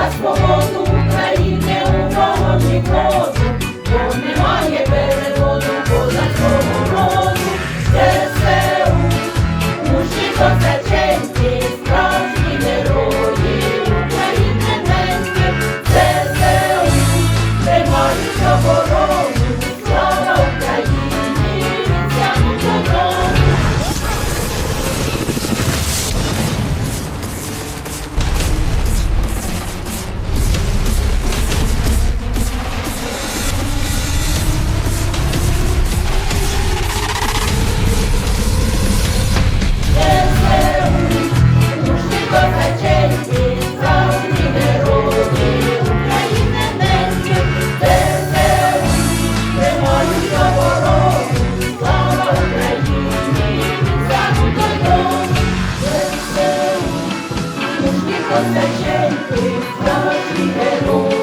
that's for Косаченки, слава твій герой.